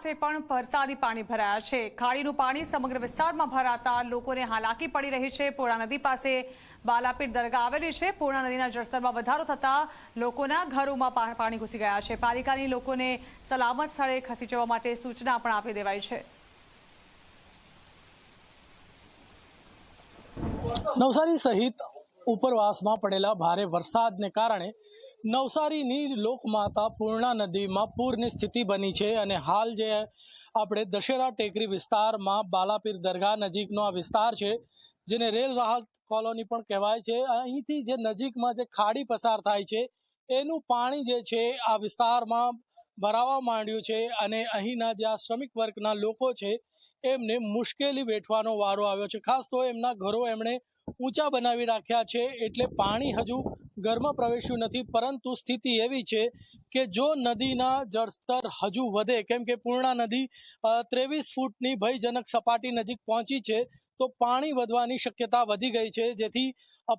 પાસે પણ વરસાદી પાણી ભરાયા છે. ખાડીનું પાણી સમગ્ર વિસ્તારમાં ભરાતા લોકોને હાલાકી પડી રહી છે. પૂર્ણા નદી પાસે બાલાપીર દરગાહ આવેલી છે. પૂર્ણા નદીના જળસ્તરમાં વધારો થતા લોકોના ઘરોમાં પાણી ઘૂસી ગયા છે. પાલિકાની લોકોને સલામત સ્થળે ખસી જવા માટે સૂચના પણ આપી દેવાઈ છે. નવસારી સહિત ઉપરવાસમાં પડેલા ભારે વરસાદને કારણે નવસારીની લોકમાતા પૂર્ણા નદીમાં પૂરની સ્થિતિ બની છે અને હાલ જે આપણે દશેરા ટેકરી વિસ્તારમાં બાલાપીર દરગાહ નજીકનો આ વિસ્તાર છે, જેને રેલ રાહત કોલોની પણ કહેવાય છે. અહીંથી જે નજીકમાં જે ખાડી પસાર થાય છે, એનું પાણી જે છે આ વિસ્તારમાં ભરાવા માંડ્યું છે અને અહીંના જે આ શ્રમિક વર્ગના લોકો છે, એમને મુશ્કેલી વેઠવાનો વારો આવ્યો છે. ખાસ તો એમના ઘરો એમણે ઊંચા બનાવી રાખ્યા છે, એટલે પાણી હજુ ઘરમાં પ્રવેશ્યું નથી, પરંતુ સ્થિતિ એવી છે કે જો નદીના જળસ્તર હજુ વધે, કેમ કે પૂર્ણા નદી ત્રેવીસ ફૂટની ભયજનક સપાટી નજીક પહોંચી છે, તો પાણી વધવાની શક્યતા વધી ગઈ છે. જેથી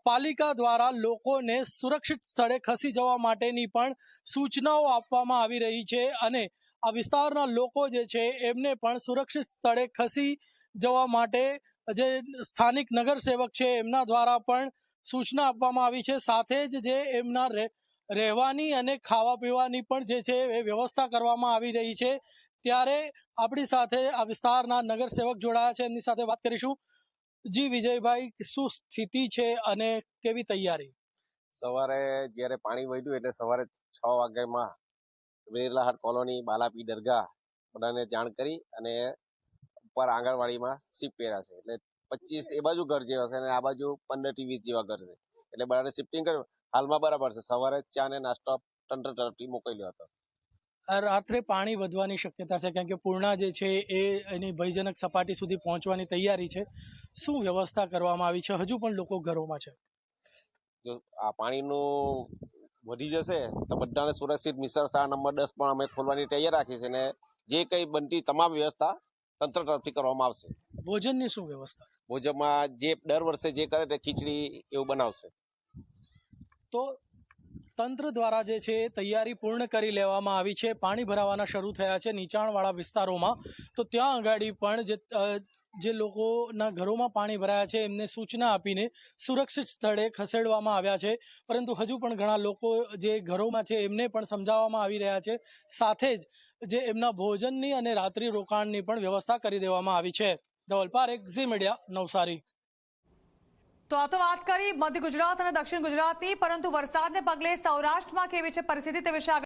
પાલિકા દ્વારા લોકોને સુરક્ષિત સ્થળે ખસી જવા માટેની પણ સૂચનાઓ આપવામાં આવી રહી છે અને આ વિસ્તારના લોકો જે છે, એમને પણ સુરક્ષિત સ્થળે ખસી જવા માટે જે સ્થાનિક નગરસેવક છે, એમના દ્વારા પણ સૂચના આપવામાં આવી છે. સાથે જ જે એમના રહે- રહેવાની અને ખાવા પીવાની પણ જે છે એ વ્યવસ્થા કરવામાં આવી રહી છે. ત્યારે આપણી સાથે આ વિસ્તારના નગરસેવક જોડાયા છે. એમની સાથે વાત કરીશું. જી, વિજયભાઈ, શું સ્થિતિ છે અને કેવી તૈયારી? સવારે જ્યારે પાણી વધ્યું એટલે સવારે છ વાગ્યામાં વેરલાહાટ કોલોની, બાલાપી દરગાહ બધાને જાણ કરી અને ઉપર આંગણવાડીમાં શિફ્ટ કર્યા છે. એટલે પચીસ એ બાજુ ઘર જેવા છે અને આ બાજુ પંદરથી વીસ જેવા ઘર છે. એટલે બધાને શિફ્ટિંગ કર્યું. હાલમાં બરાબર છે. સવારે ચા ને નાસ્તો તંત્ર તરફથી મોકલ્યો હતો. રાત્રે પાણી વધવાની શક્યતા છે કારણ કે પૂર્ણા જે છે એ એની ભયજનક સપાટી સુધી પહોંચવાની તૈયારી છે. શું વ્યવસ્થા કરવામાં આવી છે? હજુ પણ લોકો ઘરોમાં છે. જો આ પાણીનું વધી જશે તો બધાને સુરક્ષિત મિસર શાળા નંબર દસ પણ અમે ખોલવાની તૈયાર રાખી છે અને જે કંઈ બનતી તમામ વ્યવસ્થા તંત્ર તરફથી કરવામાં આવશે. ભોજનની શું વ્યવસ્થા? ભોજનમાં જે દર વર્ષે જે કરે તે ખીચડી એવું બનાવશે. તો તંત્ર દ્વારા જે છે તૈયારી પૂર્ણ કરી લેવામાં આવી છે. પાણી ભરાવાના શરૂ થયા છે નીચાણવાળા વિસ્તારોમાં. તો ત્યાં આગાડી પણ જે જે લોકોના ઘરોમાં પાણી ભરાયા છે એમને સૂચના આપીને સુરક્ષિત સ્થળે ખસેડવામાં આવ્યા છે. પરંતુ હજુ પણ ઘણા લોકો જે ઘરોમાં છે એમને પણ સમજાવવામાં આવી રહ્યા છે. સાથે જ જે એમના ભોજનની અને રાત્રિ રોકાણની પણ વ્યવસ્થા કરી દેવામાં આવી છે. ધવલ પારેખ ઝી મીડિયા, નવસારી. તો આ તો વાત કરી મધ્ય ગુજરાત અને દક્ષિણ ગુજરાતની, પરંતુ વરસાદને પગલે સૌરાષ્ટ્રમાં કેવી છે પરિસ્થિતિ તે વિશે